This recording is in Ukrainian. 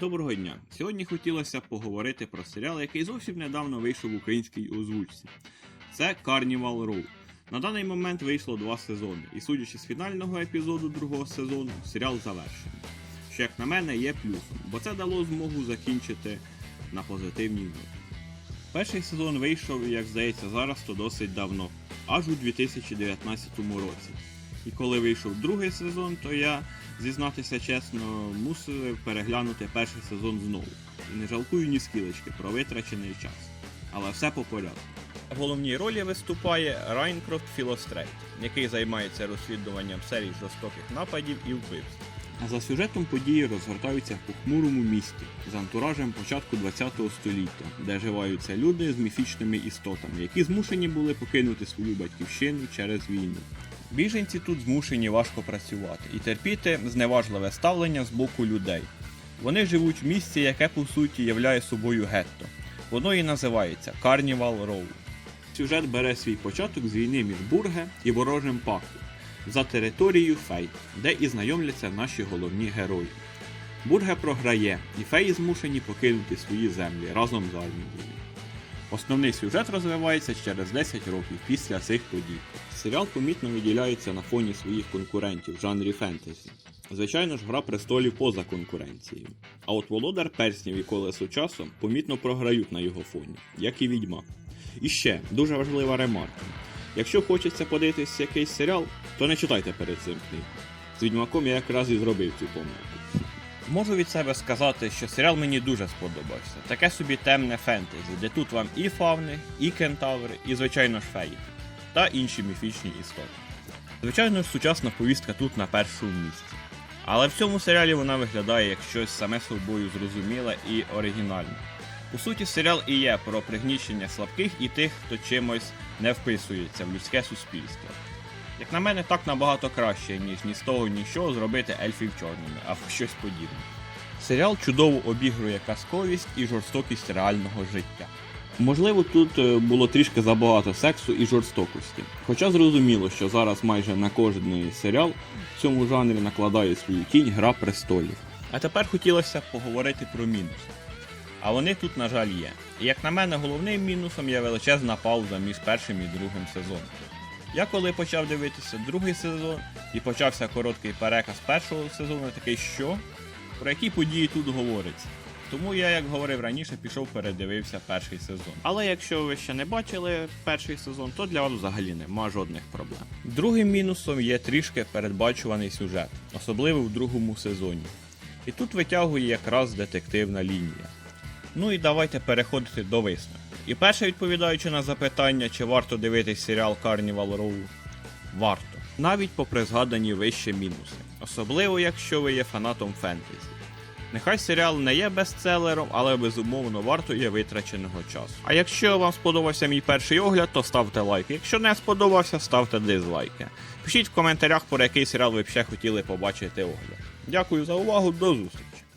Доброго дня! Сьогодні хотілося поговорити про серіал, який зовсім недавно вийшов в українській озвучці. Це Carnival Row. На даний момент вийшло два сезони, і судячи з фінального епізоду другого сезону, серіал завершений. Що, як на мене, є плюсом, бо це дало змогу закінчити на позитивній ноті. Перший сезон вийшов, як здається, зараз то досить давно, аж у 2019 році. І коли вийшов другий сезон, то я, зізнатися чесно, мусив переглянути перший сезон знову. І не жалкую ні скілечки про витрачений час. Але все по порядку. В головній ролі виступає Райнкрофт Філострейт, який займається розслідуванням серій жорстоких нападів і вбивств. А за сюжетом події розгортаються в похмурому місті з антуражем початку ХХ століття, де живаються люди з міфічними істотами, які змушені були покинути свою батьківщину через війну. Біженці тут змушені важко працювати і терпіти зневажливе ставлення з боку людей. Вони живуть в місті, яке по суті являє собою гетто. Воно і називається Carnival Row. Сюжет бере свій початок з війни між Бурге і ворожим пактом за територією Фей, де і знайомляться наші головні герої. Бурге програє, і феї змушені покинути свої землі разом з армією. Основний сюжет розвивається через 10 років після цих подій. Серіал помітно виділяється на фоні своїх конкурентів в жанрі фентезі. Звичайно ж, гра престолів поза конкуренцією. А от володар перснів і колесо часу помітно програють на його фоні, як і відьмак. І ще дуже важлива ремарка. Якщо хочеться подивитися якийсь серіал, то не читайте перед цим книгу. З відьмаком я якраз і зробив цю помилку. Можу від себе сказати, що серіал мені дуже сподобався. Таке собі темне фентезі, де тут вам і фавни, і кентаври, і, звичайно ж, феї, та інші міфічні істоти. Звичайно ж, сучасна повістка тут на першому місці. Але в цьому серіалі вона виглядає як щось саме собою зрозуміле і оригінальне. У суті, серіал і є про пригнічення слабких і тих, хто чимось не вписується в людське суспільство. Як на мене, так набагато краще, ніж ні з того нічого зробити ельфів чорними або щось подібне. Серіал чудово обігрує казковість і жорстокість реального життя. Можливо, тут е, було трішки забагато сексу і жорстокості. Хоча зрозуміло, що зараз майже на кожний серіал в цьому жанрі накладає свою тінь Гра престолів. А тепер хотілося поговорити про мінуси. А вони тут, на жаль, є. І як на мене, головним мінусом є величезна пауза між першим і другим сезоном. Я коли почав дивитися другий сезон і почався короткий переказ першого сезону, такий що? Про які події тут говориться? Тому я, як говорив раніше, пішов передивився перший сезон. Але якщо ви ще не бачили перший сезон, то для вас взагалі нема жодних проблем. Другим мінусом є трішки передбачуваний сюжет, особливо в другому сезоні. І тут витягує якраз детективна лінія. Ну і давайте переходити до висновку. І перше відповідаючи на запитання, чи варто дивитись серіал Carnival Row, варто. Навіть попри згадані вище мінуси. Особливо, якщо ви є фанатом фентезі. Нехай серіал не є бестселером, але безумовно варто є витраченого часу. А якщо вам сподобався мій перший огляд, то ставте лайк. Якщо не сподобався, ставте дизлайки. Пишіть в коментарях, про який серіал ви б ще хотіли побачити огляд. Дякую за увагу, до зустрічі!